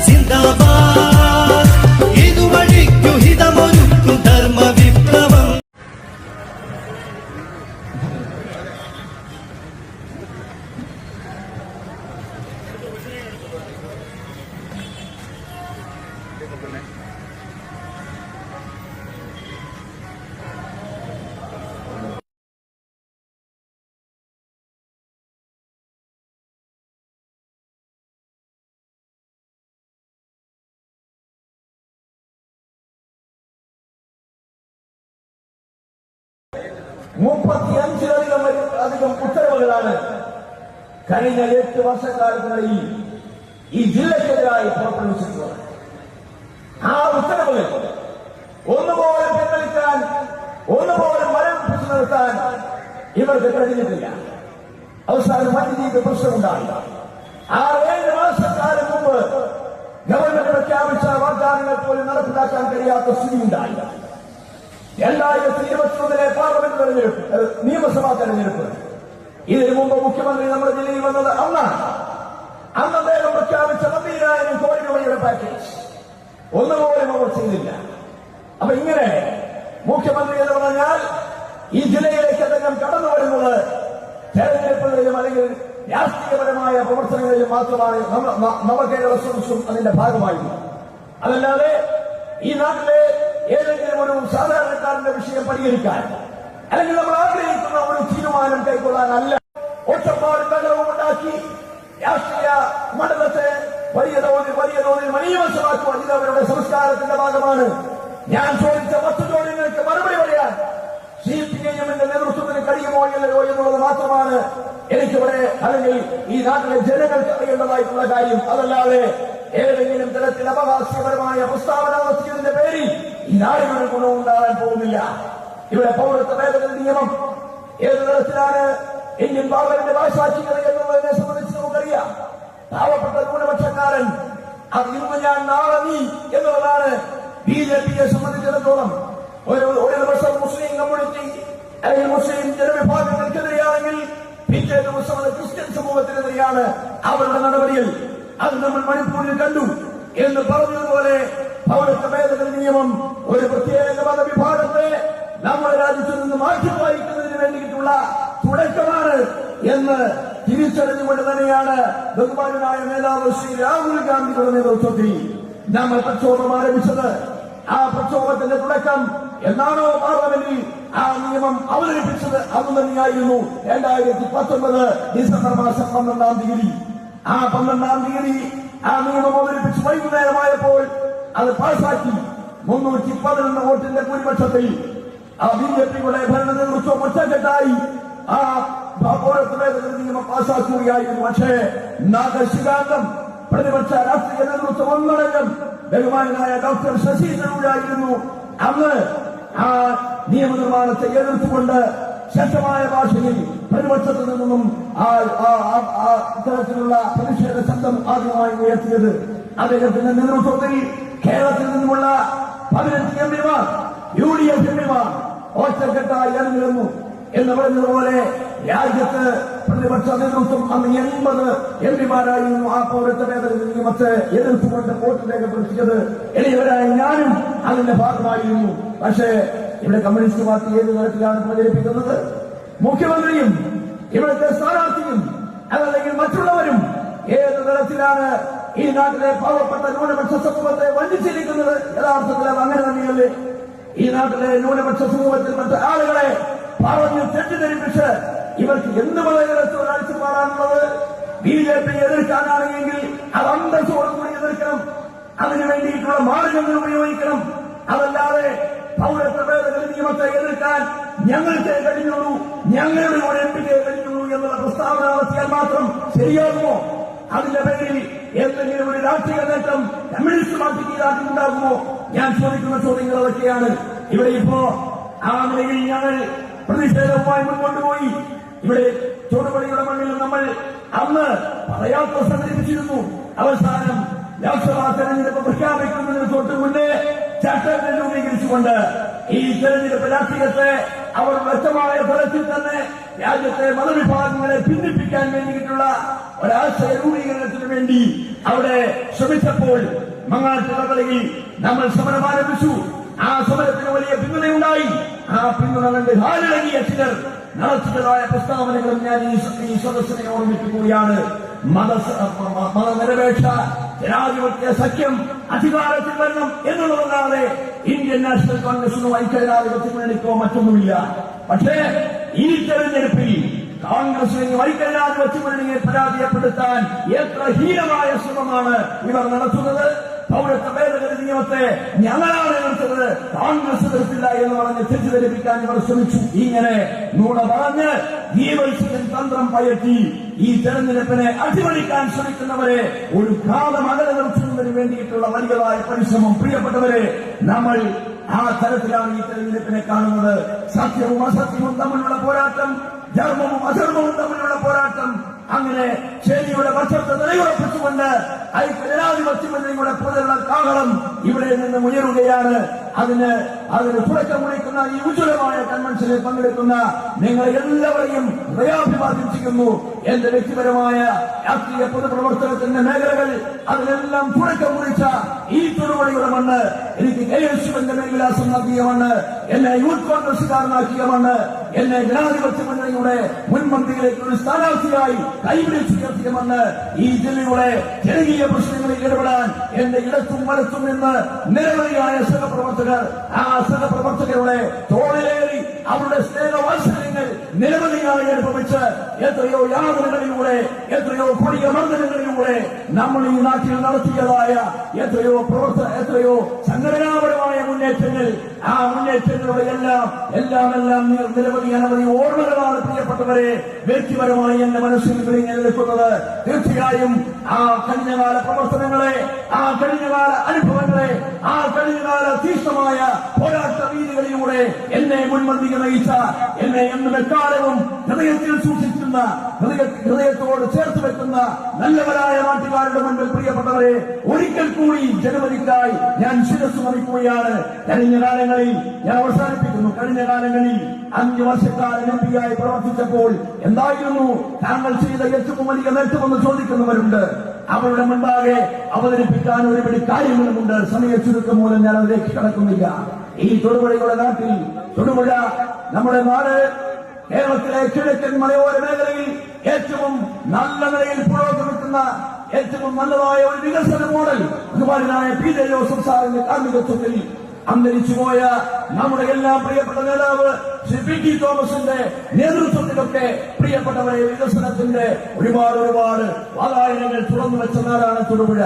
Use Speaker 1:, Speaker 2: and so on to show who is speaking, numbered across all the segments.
Speaker 1: siente
Speaker 2: മുപ്പത്തിയഞ്ചിലധികം അഞ്ചിലധികം അധികം ഉത്തരവുകളാണ് കഴിഞ്ഞ എട്ട് വർഷക്കാലത്തിനിടയിൽ ഈ ജില്ലയ്ക്കെതിരായി പുറപ്പെടുവിച്ചിട്ടുള്ളത്. ആ ഉത്തരവുകൾ ഒന്നുപോലെ പിൻവലിക്കാൻ ഒന്നുപോലും മരവിപ്പിച്ചു നിർത്താൻ ഇവർക്ക് കഴിഞ്ഞിട്ടില്ല. അവസാനം വന്യജീവി പ്രശ്നമുണ്ടായി. ആ ഏഴ് മാസക്കാലം മുമ്പ് ഗവൺമെന്റ് പ്രഖ്യാപിച്ച വാഗ്ദാനങ്ങൾ പോലും നടപ്പിലാക്കാൻ കഴിയാത്ത സ്ഥിതിയുണ്ടായി. രണ്ടായിരത്തി ഇരുപത്തിയൊന്നിലെ പാർലമെന്റ് തെരഞ്ഞെടുപ്പ് നിയമസഭാ തെരഞ്ഞെടുപ്പ്. ഇതിനു മുമ്പ് മുഖ്യമന്ത്രി നമ്മുടെ ജില്ലയിൽ വന്നത് അന്നാണ്. അന്ന് അദ്ദേഹം പ്രഖ്യാപിച്ച പന്തീരായിരം കോടി രൂപയുടെ പാക്കേജ് ഒന്നുപോലും അവർ ചെയ്തില്ല. അപ്പൊ ഇങ്ങനെ മുഖ്യമന്ത്രി എന്ന് പറഞ്ഞാൽ ഈ ജില്ലയിലേക്ക് അദ്ദേഹം കടന്നു വരുന്നത് തെരഞ്ഞെടുപ്പുകളിലും അല്ലെങ്കിൽ രാഷ്ട്രീയപരമായ പ്രവർത്തനങ്ങളിലും മാത്രമാണ് നവകേരള സദസ്സും അതിന്റെ ഭാഗമായിരുന്നു അതല്ലാതെ ഈ നാട്ടിലെ ഏതെങ്കിലും ഒരു സാധാരണക്കാരന്റെ വിഷയം പരിഹരിക്കാൻ അല്ലെങ്കിൽ നമ്മൾ ആഗ്രഹിക്കുന്ന ഒരു തീരുമാനം കൈക്കൊള്ളാനല്ല. ഒറ്റപ്പാട് ബഹളവും ഉണ്ടാക്കി രാഷ്ട്രീയ മണ്ഡലത്തെ വലിയ തോതിൽ വലിയ തോതിൽ മനീവശമാക്കുവാൻ ഇത് അവരുടെ സംസ്കാരത്തിന്റെ ഭാഗമാണ്. ഞാൻ ചോദിച്ച പത്ത് ചോദ്യങ്ങൾക്ക് മറുപടി പറയാൻ സി പി ഐഎമ്മിന്റെ എമ്മിന്റെ നേതൃത്വത്തിന് കഴിയുമോ ഇല്ലയോ എന്നുള്ളത് മാത്രമാണ് എനിക്കിവിടെ അല്ലെങ്കിൽ ഈ നാട്ടിലെ ജനങ്ങൾക്ക് അറിയേണ്ടതായിട്ടുള്ള കാര്യം. അതല്ലാതെ ഏതെങ്കിലും തരത്തിൽ അപഹാസ്യപരമായ പ്രസ്താവന നടത്തിയതിന്റെ പേരിൽ നാടിനൊരു ഗുണവും ഉണ്ടാകാൻ പോകുന്നില്ല. ഇവിടെ പൗരത്വ ഭേദഗതി നിയമം ഏത് തരത്തിലാണ് ഇന്ത്യൻ പാർലമെന്റ് പാസാക്കിയത് എന്നുള്ളതിനെ സംബന്ധിച്ച് നമുക്കറിയാം. പാവപ്പെട്ട ന്യൂനപക്ഷക്കാരൻ അത് ഇന്ന് ഞാൻ നാളെ നീ എന്നുള്ളതാണ് ബി ജെ പിയെ സംബന്ധിച്ചിടത്തോളം ഒരു ഒരു ദിവസം മുസ്ലിം കമ്മ്യൂണിറ്റി അല്ലെങ്കിൽ മുസ്ലിം ജനവിഭാഗങ്ങൾക്കെതിരെയാണെങ്കിൽ പിറ്റേ ദിവസം അത് ക്രിസ്ത്യൻ സമൂഹത്തിനെതിരെയാണ് അവരുടെ നടപടിയിൽ. അത് നമ്മൾ മണിപ്പൂരിൽ കണ്ടു എന്ന് പറഞ്ഞതുപോലെ പൗരത്വ ഭേദഗതി നിയമം ഒരു പ്രത്യേക മതവിഭാഗത്തെ നമ്മുടെ രാജ്യത്തു നിന്ന് മാറ്റി വായിക്കുന്നതിന് വേണ്ടിയിട്ടുള്ള തുടക്കമാണ് എന്ന് തിരിച്ചറിഞ്ഞുകൊണ്ട് തന്നെയാണ് ബഹുമാനായ നേതാവ് ശ്രീ രാഹുൽ ഗാന്ധിയുടെ നേതൃത്വത്തിൽ നമ്മൾ പ്രക്ഷോഭം ആരംഭിച്ചത്. ആ പ്രക്ഷോഭത്തിന്റെ തുടക്കം എന്നാണോ പാർലമെന്റിൽ ആ നിയമം അവതരിപ്പിച്ചത് അന്ന് തന്നെയായിരുന്നു രണ്ടായിരത്തി പത്തൊമ്പത് ഡിസംബർ മാസം പന്ത്രണ്ടാം തീയതി. ആ പന്ത്രണ്ടാം തീയതി ആ നിയമം അവതരിപ്പിച്ച് വൈകുന്നേരമായപ്പോൾ അത് പാസാക്കി. മുന്നൂറ്റി പതിനൊന്ന് വോട്ടിന്റെ ഭൂരിപക്ഷത്തിൽ. ആ ബി ജെ പിയുടെ ഭരണ നേതൃത്വം ഒറ്റക്കെട്ടായി ആ നിയമം പാസാക്കുകയായിരുന്നു. പക്ഷേ നാഗശികാന്തം പ്രതിപക്ഷ രാഷ്ട്രീയ നേതൃത്വം ഒന്നടങ്കം ബഹുമാനായ ഡോക്ടർ ശശി തരൂരായിരുന്നു. അന്ന് ആ നിയമനിർമ്മാണത്തെ എതിർത്തുകൊണ്ട് ശക്തമായ ഭാഷയിൽ പ്രതിപക്ഷത്തു നിന്നും ഇത്തരത്തിലുള്ള പ്രതിഷേധ ശബ്ദം ആദ്യമായി ഉയർത്തിയത്. അദ്ദേഹത്തിന്റെ നേതൃത്വത്തിൽ കേരളത്തിൽ നിന്നുമുള്ള പതിനഞ്ച് എം പിമാർ യു ഡി എഫ് എം പിമാർ ഒറ്റക്കെട്ടായി ഇറങ്ങിയിരുന്നു എന്ന് പറഞ്ഞതുപോലെ രാജ്യത്ത് പ്രതിപക്ഷ നേതൃത്വം അന്ന് എൺപത് എം പിമാരായിരുന്നു ആ പൗരത്വ ഭേദഗതി നിയമത്തെ എതിർത്തുകൊണ്ട് വോട്ട് രേഖപ്പെടുത്തിയത്. എളിയവരായ ഞാനും അതിന്റെ ഭാഗമായിരുന്നു. പക്ഷേ ഇവിടെ കമ്മ്യൂണിസ്റ്റ് പാർട്ടി ഏത് തരത്തിലാണ് പ്രചരിപ്പിക്കുന്നത്? മുഖ്യമന്ത്രിയും ഇവിടുത്തെ സ്ഥാനാർത്ഥിയും അതല്ലെങ്കിൽ മറ്റുള്ളവരും ഏത് തരത്തിലാണ് ഈ നാട്ടിലെ പാവപ്പെട്ട ന്യൂനപക്ഷ സമൂഹത്തെ വഞ്ചിച്ചിരിക്കുന്നത് യഥാർത്ഥത്തിൽ അങ്ങനെ തന്നെയല്ലേ? ഈ നാട്ടിലെ ന്യൂനപക്ഷ സമൂഹത്തിൽ മറ്റു ആളുകളെ പറഞ്ഞ് തെറ്റിദ്ധരിപ്പിച്ച് ഇവർക്ക് എന്ത് മതകരത്തുള്ള കാഴ്ചപ്പാടാണുള്ളത് ബി ജെ പി എതിർക്കാനാണെങ്കിൽ അത് അന്തസ്സോടുകൂടി എതിർക്കണം. അതിനു വേണ്ടിയിട്ടുള്ള മാർഗങ്ങൾ ഉപയോഗിക്കണം. അതല്ലാതെ പൗരത്വ ഭേദഗതി നിയമത്തെ എതിർക്കാൻ ഞങ്ങൾക്ക് കഴിഞ്ഞുള്ളൂ. ഞങ്ങളുടെ ഒരു എം പിക്ക് കഴിഞ്ഞുള്ളൂ എന്നുള്ള പ്രസ്താവന നടത്തിയാൽ മാത്രം ശരിയാകുമോ? അതിന്റെ പേരിൽ ഏതെങ്കിലും ഒരു രാഷ്ട്രീയ നേട്ടം കമ്മ്യൂണിസ്റ്റ് പാർട്ടിക്ക് ഉണ്ടാകുമോ ഞാൻ ചോദിക്കുന്ന ചോദ്യങ്ങൾ അതൊക്കെയാണ്. ഇവിടെ ഇപ്പോ ആ നിലയിൽ ഞങ്ങൾ പ്രതിഷേധവുമായി മുൻപോട്ട് പോയി ഇവിടെ ചോടുപടിയുടെ മണ്ണിൽ നമ്മൾ അന്ന് പറയാത്ത സംഘടിപ്പിച്ചിരുന്നു. അവസാനം ലോക്സഭാ തെരഞ്ഞെടുപ്പ് പ്രഖ്യാപിക്കുന്നതിന് തൊട്ട് മുന്നേ ചട്ടം രൂപീകരിച്ചുകൊണ്ട് ഈ തെരഞ്ഞെടുപ്പ് രാഷ്ട്രീയത്തെ അവർ വ്യക്തമായ തലത്തിൽ തന്നെ രാജ്യത്തെ മതവിഭാഗങ്ങളെ ഭിന്നിപ്പിക്കാൻ വേണ്ടിയിട്ടുള്ള ഒരാശയ രൂപീകരണത്തിന് വേണ്ടി അവിടെ ശ്രമിച്ചപ്പോൾ മങ്ങാട്ടുകളിൽ നമ്മൾ സമരം ആരംഭിച്ചു. ആ സമരത്തിന് വലിയ പിന്തുണയുണ്ടായി. ആ പിന്തുണ കണ്ട് ഹാലിളകിയ ചിലർ നടത്തിയതായ പ്രസ്താവനകളും ഞാൻ ഈ സദസ്സിനെ ഓർമ്മിപ്പിക്കുകയാണ്. മത മതനിരപേക്ഷ ജനാധിപത്യ സഖ്യം അധികാരത്തിൽ വരണം എന്നുള്ളതല്ലാതെ ഇന്ത്യൻ നാഷണൽ കോൺഗ്രസിനോ ഐക്യജനാധിപത്യ മുന്നണിക്കോ മറ്റൊന്നുമില്ല. പക്ഷേ ഈ തെരഞ്ഞെടുപ്പിൽ കോൺഗ്രസിനെ വൈകല്യാധിപത്യം പരാജയപ്പെടുത്താൻ എത്ര ഹീനമായ ശ്രമമാണ് ഇവർ നടത്തുന്നത്. പൗരത്വ ഭേദഗതി നിയമത്തെ ഞങ്ങളാണ് എതിർത്തത് കോൺഗ്രസ് എതിർത്തില്ല എന്ന് പറഞ്ഞ് തെറ്റിദ്ധരിപ്പിക്കാൻ ഇവർ ശ്രമിച്ചു. ഇങ്ങനെ നൂടെ പറഞ്ഞ് ജീവത്സവൻ തന്ത്രം പയറ്റി ഈ തെരഞ്ഞെടുപ്പിനെ അടിമണിക്കാൻ ശ്രമിക്കുന്നവരെ ഒരു കാലം അകലെ നിർത്തുന്നതിന് വേണ്ടിയിട്ടുള്ള വലിയതായ പരിശ്രമം. പ്രിയപ്പെട്ടവരെ നമ്മൾ ആ തരത്തിലാണ് ഈ തെരഞ്ഞെടുപ്പിനെ കാണുന്നത്. സത്യവും അസത്യവും തമ്മിലുള്ള പോരാട്ടം ധർമ്മവും അധർമ്മവും തമ്മിലുള്ള പോരാട്ടം അങ്ങനെ ശരിയുടെ പക്ഷത്തെ നിലയുറപ്പിച്ചുകൊണ്ട് ഐക്യജനാധിപത്യ മുന്നണിയുടെ പോലുള്ള കാഹളം ഇവിടെ നിന്ന് ഉയരുകയാണ് അതിന് അതിന് തുടക്കം കുറിക്കുന്ന ഈ ഉജ്ജ്വലമായ കൺവെൻഷനിൽ പങ്കെടുക്കുന്ന നിങ്ങൾ എല്ലാവരെയും ഹൃദയാഭിവാദ്യം ചെയ്യുന്നു എന്റെ വ്യക്തിപരമായ രാഷ്ട്രീയ പൊതുപ്രവർത്തനത്തിന്റെ മേഖലകൾ അതിനെല്ലാം തുടക്കം കുറിച്ച ഈ തൊടുപടിയുടെ മണ്ണ് എനിക്ക് കെ എസ് മേൽവിലാസം നൽകിയ മണ്ണ് എന്നെ യൂത്ത് കോൺഗ്രസുകാരനാക്കിയ മണ്ണ് എന്നെ ജനാധിപത്യ മുന്നണിയുടെ സ്ഥാനാർത്ഥിയായി ഒരു സ്ഥാനാർത്ഥിയായി മണ്ണ് ഈ ജില്ലയുടെ ജനകീയ പ്രശ്നങ്ങളിൽ ഇടപെടാൻ എന്റെ ഇടത്തും വലത്തും നിന്ന് നിരവധിയായ സഹപ്രവർത്തകർ ആ സഹപ്രവർത്തകരുടെ തോളിലേറി അവരുടെ സ്നേഹവാത്സല്യങ്ങൾ നിരവധിയായി അനുഭവിച്ച് എത്രയോ യാതനകളിലൂടെ എത്രയോ കൊടിയ മർദ്ദനങ്ങളിലൂടെ നമ്മൾ ഈ നാട്ടിൽ നടത്തിയതായ എത്രയോ പ്രവർത്തന എത്രയോ സംഘടനാപരമായ മുന്നേറ്റങ്ങൾ. ആ മുന്നേറ്റങ്ങളുടെ എല്ലാം എല്ലാം എല്ലാം നിരവധി അനവധി ഓർമ്മകളാണ് പ്രിയപ്പെട്ടവരെ വ്യക്തിപരമായി എന്റെ മനസ്സിൽ വിളിഞ്ഞു നിൽക്കുന്നത് തീർച്ചയായും ആ കഴിഞ്ഞകാല പ്രവർത്തനങ്ങളെ ആ കഴിഞ്ഞകാല അനുഭവങ്ങളെ ആ കഴിഞ്ഞകാല തീഷ്ണമായ പോരാട്ട രീതികളിലൂടെ എന്നെ മുൻപന്തിക്ക് നയിച്ച എന്നെ എന്നും എക്കാലവും ഹൃദയത്തിൽ സൂക്ഷിക്കുന്ന ഹൃദയ ഹൃദയത്തോട് ചേർത്ത് വെക്കുന്ന നല്ലവരായ നാട്ടുകാരുടെ മുൻപിൽ പ്രിയപ്പെട്ടവരെ ഒരിക്കൽ കൂടി ജനവരിക്കായി ഞാൻ ശിരസ് നമിക്കുകയാണ് കഴിഞ്ഞ കാലങ്ങളിൽ ഞാൻ അവസാനിപ്പിക്കുന്നു. കഴിഞ്ഞ കാലങ്ങളിൽ അഞ്ച് വർഷക്കാലം എം പിയായി പ്രവർത്തിച്ചപ്പോൾ എന്തായിരുന്നു? താങ്കൾ ചെയ്ത ഏറ്റവും വലിയ നേട്ടമെന്ന് ചോദിക്കുന്നവരുണ്ട്. അവരുടെ മുൻപാകെ അവതരിപ്പിക്കാൻ ഒരുപടി കാര്യങ്ങളുമുണ്ട്. സമയ ചുരുക്കം മൂലം ഞാൻ അതിലേക്ക് കടക്കുന്നില്ല. ഈ തൊടുപുഴയുടെ നാട്ടിൽ തൊടുപുഴ നമ്മുടെ നാട് കേരളത്തിലെ കിഴക്കൻ മലയോര മേഖലയിൽ ഏറ്റവും നല്ല നിലയിൽ പുരോഗമിക്കുന്ന ഏറ്റവും നല്ലതായ ഒരു വികസന മോഡൽ കുമാരനായ പി ജെ ജോസഫ് സാറിന്റെ കാർമ്മികത്വത്തിൽ അന്തരിച്ചുപോയ നമ്മുടെ എല്ലാ പ്രിയപ്പെട്ട നേതാവ് ശ്രീ പി ടി തോമസിന്റെ നേതൃത്വത്തിലൊക്കെ പ്രിയപ്പെട്ടവരെ വികസനത്തിന്റെ ഒരുപാട് ഒരുപാട് വാതായനങ്ങൾ തുറന്നു വെച്ച നാടാണ് തൊടുപുഴ.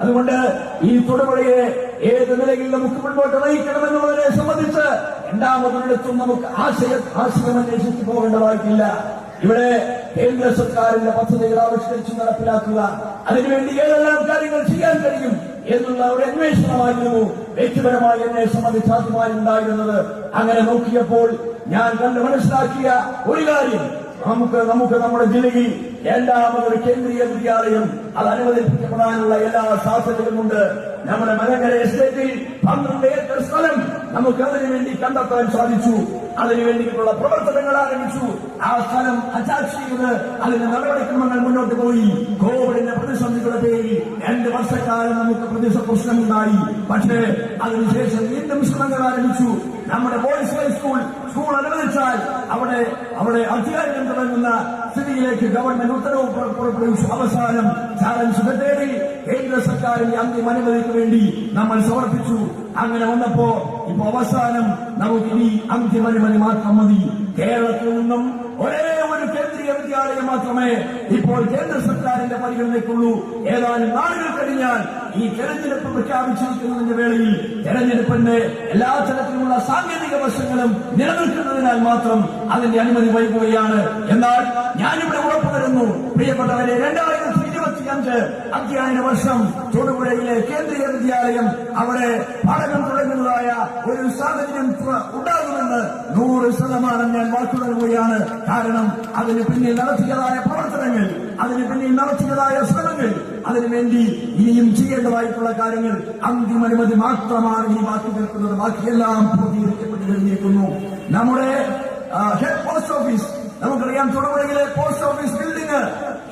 Speaker 2: അതുകൊണ്ട് ഈ തൊടുപുഴയെ ഏത് നിലയിൽ നമുക്ക് മുൻപോട്ട് നയിക്കണമെന്നുള്ളതിനെ സംബന്ധിച്ച് രണ്ടാമതൊരിടത്തും നമുക്ക് ആശയ ആശയം അന്വേഷിച്ചു പോകേണ്ടതായിട്ടില്ല. ഇവിടെ കേന്ദ്ര സർക്കാരിന്റെ പദ്ധതികൾ ആവിഷ്കരിച്ച് നടപ്പിലാക്കുക. അതിനുവേണ്ടി ഏതെല്ലാം കാര്യങ്ങൾ ചെയ്യാൻ കഴിയും എന്നുള്ള ഒരു അന്വേഷണമായിരുന്നു വ്യക്തിപരമായി എന്നെ സംബന്ധിച്ച് ഉണ്ടായിരുന്നത് അങ്ങനെ നോക്കിയപ്പോൾ ഞാൻ കണ്ട് മനസ്സിലാക്കിയ ഒരു കാര്യം. നമുക്ക് നമുക്ക് നമ്മുടെ ജില്ലയിൽ രണ്ടാമതൊരു കേന്ദ്രീയ വിദ്യാലയം അത് അനുവദിക്കപ്പെടാനുള്ള എല്ലാ സാധ്യതകളുമുണ്ട്. നമ്മുടെ മലങ്കര എസ്റ്റേറ്റിൽ പന്ത്രണ്ട് ഏക്കർ സ്ഥലം നമുക്ക് അതിനു വേണ്ടി കണ്ടെത്താൻ സാധിച്ചു. അതിനു വേണ്ടിയിട്ടുള്ള പ്രവർത്തനങ്ങൾ ആരംഭിച്ചു. ആ സ്ഥലം അറ്റാച്ച് ചെയ്ത് അതിന്റെ നടപടിക്രമങ്ങൾ മുന്നോട്ട് പോയി. കോവിഡിന്റെ പ്രതിസന്ധികളുടെ പേരിൽ രണ്ട് വർഷക്കാലം നമുക്ക് പ്രതിസ പ്രശ്നമുണ്ടായി. പക്ഷേ അതിനുശേഷം വീണ്ടും ശ്രമങ്ങൾ ആരംഭിച്ചു. നമ്മുടെ ബോയ്സ് ഹൈസ്കൂൾ സ്കൂൾ അനുവദിച്ചാൽ അവിടെ അവിടെ അധികാരം തുടങ്ങുന്ന സ്ഥിതിയിലേക്ക് ഗവൺമെന്റ് ഉത്തരവ് പുറ- പുറപ്പെടുവിച്ചു. അവസാനം ചാലഞ്ച് സെക്രട്ടറി കേന്ദ്ര സർക്കാരിന്റെ അന്തിമ അനുമതിക്ക് വേണ്ടി നമ്മൾ സമർപ്പിച്ചു. അങ്ങനെ വന്നപ്പോ ഇപ്പൊ അവസാനം നമുക്ക് ഇനി അന്ത്യപരിമണി മാത്രം മതി. കേരളത്തിൽ നിന്നും ഒരേ ഒരു കേന്ദ്രീയ വിദ്യാലയം മാത്രമേ ഇപ്പോൾ കേന്ദ്ര സർക്കാരിന്റെ പരിഗണനയ്ക്കുള്ളൂ. ഏതാനും നാളുകൾ കഴിഞ്ഞാൽ ഈ തെരഞ്ഞെടുപ്പ് പ്രഖ്യാപിച്ചിരിക്കുന്നതിന്റെ വേളയിൽ തെരഞ്ഞെടുപ്പിന്റെ എല്ലാ തരത്തിലുമുള്ള സാങ്കേതിക വശങ്ങളും നിലനിൽക്കുന്നതിനാൽ മാത്രം അതിന്റെ അനുമതി വൈകുകയാണ്. എന്നാൽ ഞാനിവിടെ ഉറപ്പു തരുന്നു. പ്രിയപ്പെട്ടവരെ രണ്ടായിരത്തി ഇരുപത്തിയഞ്ച് അധ്യയന വർഷം തൊടുപുഴയിലെ കേന്ദ്രീയ വിദ്യാലയം അവിടെ പഠനം തുടങ്ങുന്നതായ ഒരു സാഹചര്യം ഉണ്ടാകുമെന്ന് നൂറ് ശതമാനം ഞാൻ വാക്കു നൽകുകയാണ്. കാരണം അതിന് പിന്നിൽ നടത്തിയതായ പ്രവർത്തനങ്ങൾ അതിന് പിന്നിൽ നടത്തിയതായ ശ്രമങ്ങൾ അതിനുവേണ്ടി ഇനിയും ചെയ്യേണ്ടതായിട്ടുള്ള കാര്യങ്ങൾ അന്തിമ അനുമതി മാത്രമാണ് ഇനി ബാക്കി നിൽക്കുന്നത് ബാക്കിയെല്ലാം പൂർത്തീകരിക്കപ്പെട്ട് കഴിഞ്ഞിരിക്കുന്നു. നമ്മുടെ ഹെഡ് പോസ്റ്റ് ഓഫീസ് നമുക്കറിയാം തൊടുപുഴയിലെ പോസ്റ്റ് ഓഫീസ് ബിൽഡിംഗ്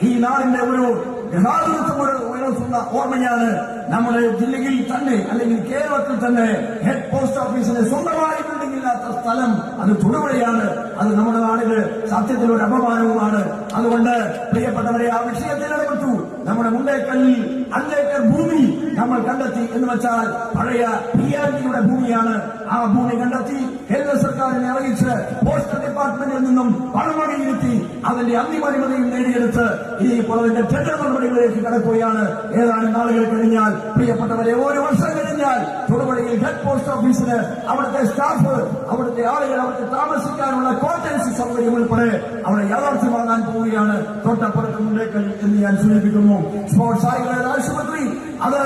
Speaker 2: ഈ നാടിന്റെ ഒരു ഗൃഹാതുരത്വം ഉയർത്തുന്ന ഓർമ്മയാണ് നമ്മുടെ ജില്ലയിൽ തന്നെ അല്ലെങ്കിൽ കേരളത്തിൽ തന്നെ ഹെഡ് പോസ്റ്റ് ഓഫീസിന് സ്വന്തമായി ബിൽഡിംഗ് ഇല്ലാത്ത സ്ഥലം അത് തൊടുപുഴയാണ്. അത് നമ്മുടെ നാടിന് സത്യത്തിൽ ഒരു അപമാനവുമാണ്. അതുകൊണ്ട് പ്രിയപ്പെട്ടവരെ ആ വിഷയത്തിൽ ഇടപെട്ടു നമ്മുടെ മുണ്ടേക്കല്ലിൽ അഞ്ചേക്കർ ഭൂമി നമ്മൾ കണ്ടെത്തി എന്ന് വെച്ചാൽ പഴയ പി ആർ ഡിയുടെ ഭൂമിയാണ്. ആ ഭൂമി കണ്ടെത്തി കേന്ദ്ര സർക്കാരിനെ അറിയിച്ച് പോസ്റ്റൽ ഡിപ്പാർട്ട്മെന്റിൽ നിന്നും പണമടിയിരുത്തി അതിന്റെ അന്തിമ അനുമതിയും നേടിയെടുത്ത് ഈ അതിന്റെ ടെൻഡർ നടപടികളിലേക്ക് കടക്കുകയാണ്. ഏതാനും നാളുകൾ കഴിഞ്ഞാൽ പ്രിയപ്പെട്ടവരെ ഓരോ വർഷം കഴിഞ്ഞാൽ തൊടുപുഴയിൽ ഹെഡ് പോസ്റ്റ് ഓഫീസിന് അവിടുത്തെ സ്റ്റാഫ് അവിടുത്തെ ആളുകൾ അവർക്ക് താമസിക്കാനുള്ള ക്വാർട്ടേഴ്സ് സൗകര്യം ഉൾപ്പെടെ അവിടെ യാഥാർത്ഥ്യമാകാൻ പോവുകയാണ്. തൊട്ടപ്പുറത്ത് മുണ്ടേക്കൽ എന്ന് ഞാൻ സൂചിപ്പിക്കുന്നു. സ്പോർട്സ് ആയുർവേദ ആശുപത്രി. അത്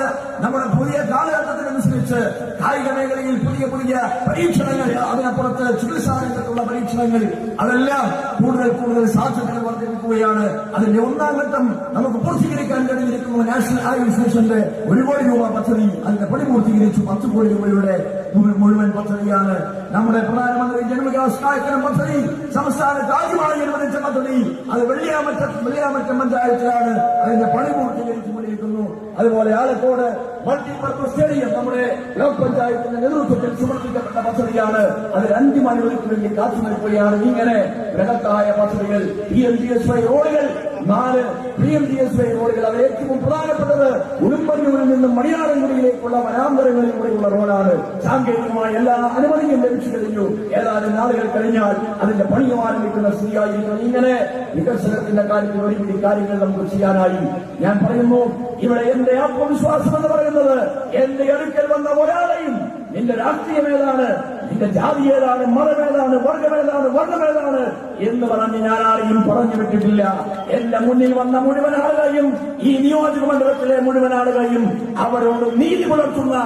Speaker 2: നമ്മുടെ പുതിയ കാലഘട്ടത്തിനനുസരിച്ച് കായിക മേഖലയിൽ പുതിയ പുതിയ പരീക്ഷണങ്ങൾ അതിനപ്പുറത്ത് ചികിത്സാ രംഗത്തുള്ള പരീക്ഷണങ്ങൾ അതെല്ലാം കൂടുതൽ കൂടുതൽ സാധ്യതകൾ വർദ്ധിപ്പിക്കുകയാണ് അതിന്റെ ഒന്നാം ഘട്ടം നമുക്ക് പൂർത്തീകരിക്കാൻ കഴിഞ്ഞിരിക്കുന്നു. നാഷണൽ ആയുഷ് മിഷന്റെ ഒരു കോടി രൂപ പദ്ധതി അതിന്റെ പണി പൂർത്തീകരിച്ചു. പത്ത് കോടി രൂപയുടെ മുഴുവൻ പദ്ധതിയാണ്. നമ്മുടെ പ്രധാനമന്ത്രി ജനവികാസ് കായക്കരം പദ്ധതി സംസ്ഥാന ആദ്യമായി അനുവദിച്ച പദ്ധതി. അത് വെള്ളിയാമറ്റ വെള്ളിയാമറ്റം പഞ്ചായത്തിലാണ്. അതിന്റെ പണി പൂർത്തീകരിച്ചുകൊണ്ടിരിക്കുന്നു അതുപോലെ ആലക്കോട് മൾട്ടിപർപ്പസ് സ്റ്റേഡിയം നമ്മുടെ ബ്ലോക്ക് പഞ്ചായത്തിന്റെ നേതൃത്വത്തിൽ സമർപ്പിക്കപ്പെട്ട പദ്ധതിയാണ്. അതിൽ അന്തിമ അനുവദിക്കു വേണ്ടി കാത്തു നിൽക്കുകയാണ്. ഇങ്ങനെ ബൃഹത്തായ പദ്ധതികൾ P M D S Y റോഡുകൾ നാല് P M D S Y റോഡുകൾ അത് ഏറ്റവും പ്രധാനപ്പെട്ടത് ഉടുമ്പന്നൂരിൽ നിന്നും മണിയാറൻകുടിയിലേക്കുള്ള വനാന്തരങ്ങളിലൂടെയുള്ള റോഡാണ്. സാങ്കേതികമായ എല്ലാ അനുമതിയും ലഭിച്ചു കഴിഞ്ഞു. ഏതാനും നാളുകൾ കഴിഞ്ഞാൽ അതിന്റെ പണിയും ആരംഭിക്കുന്ന സ്ഥിതിയായിരിക്കും. ഇങ്ങനെ വികസനത്തിന്റെ കാര്യത്തിൽ ഒരുപിടി കാര്യങ്ങൾ നമുക്ക് ചെയ്യാനായി. ഞാൻ പറയുന്നു ഇവിടെ എന്റെ ആത്മവിശ്വാസം എന്ന് പറയുന്നത് എന്റെ അടുക്കൽ വന്ന ഒരാളെയും നിന്റെ രാഷ്ട്രീയം ഏതാണ്? നിന്റെ ജാതി ഏതാണ് മതമേതാണ് വർഗമേതാണ് വർണമേതാണ് എന്ന് പറഞ്ഞ് ഞാൻ ആരെയും പറഞ്ഞു വിട്ടിട്ടില്ല. എന്റെ മുന്നിൽ വന്ന മുഴുവൻ ആളുകളെയും ഈ നിയോജക മണ്ഡലത്തിലെ മുഴുവൻ ആളുകളെയും അവരോട് നീതി പുലർത്തുന്ന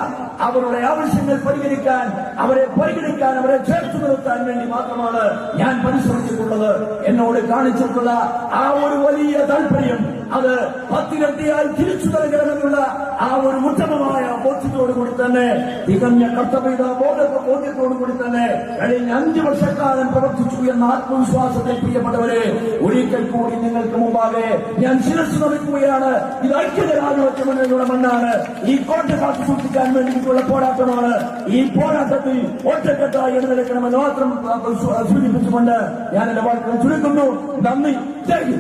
Speaker 2: അവരുടെ ആവശ്യങ്ങൾ പരിഹരിക്കാൻ അവരെ പരിഗണിക്കാൻ അവരെ ചേർത്ത് നിർത്താൻ വേണ്ടി മാത്രമാണ് ഞാൻ പരിശ്രമിച്ചിട്ടുള്ളത്. എന്നോട് കാണിച്ചിട്ടുള്ള ആ ഒരു വലിയ താല്പര്യം അത് പത്തിരട്ടിയായി തിരിച്ചു നൽകണമെന്നുള്ള ആ ഒരു ഉത്തമമായ ബോധ്യത്തോടു കൂടി തന്നെ തികഞ്ഞ കർത്തവ്യത ബോധ ബോധ്യത്തോടു കൂടി തന്നെ കഴിഞ്ഞ അഞ്ചു വർഷക്കാലം പ്രവർത്തിച്ചു എന്ന ആത്മവിശ്വാസത്തിൽ പ്രിയപ്പെട്ടവരെ ഒരിക്കൽ കൂടി നിങ്ങൾക്ക് മുമ്പാകെ ഞാൻ ശിരസ് നമിക്കുകയാണ് ഇത് ഐക്യത രാജവച്ചമനയുടെ മണ്ണാണ്. ഈ കോട്ട കാത്തു സൂക്ഷിക്കാൻ വേണ്ടിയിട്ടുള്ള പോരാട്ടമാണ്. ഈ പോരാട്ടത്തിൽ ഒറ്റക്കെട്ടായി എഴുന്നേൽക്കണമെന്ന് മാത്രം സൂചിപ്പിച്ചുകൊണ്ട് ഞാൻ എന്റെ വാക്കുകൾ ചുരുക്കുന്നു. നന്ദി. ജയ്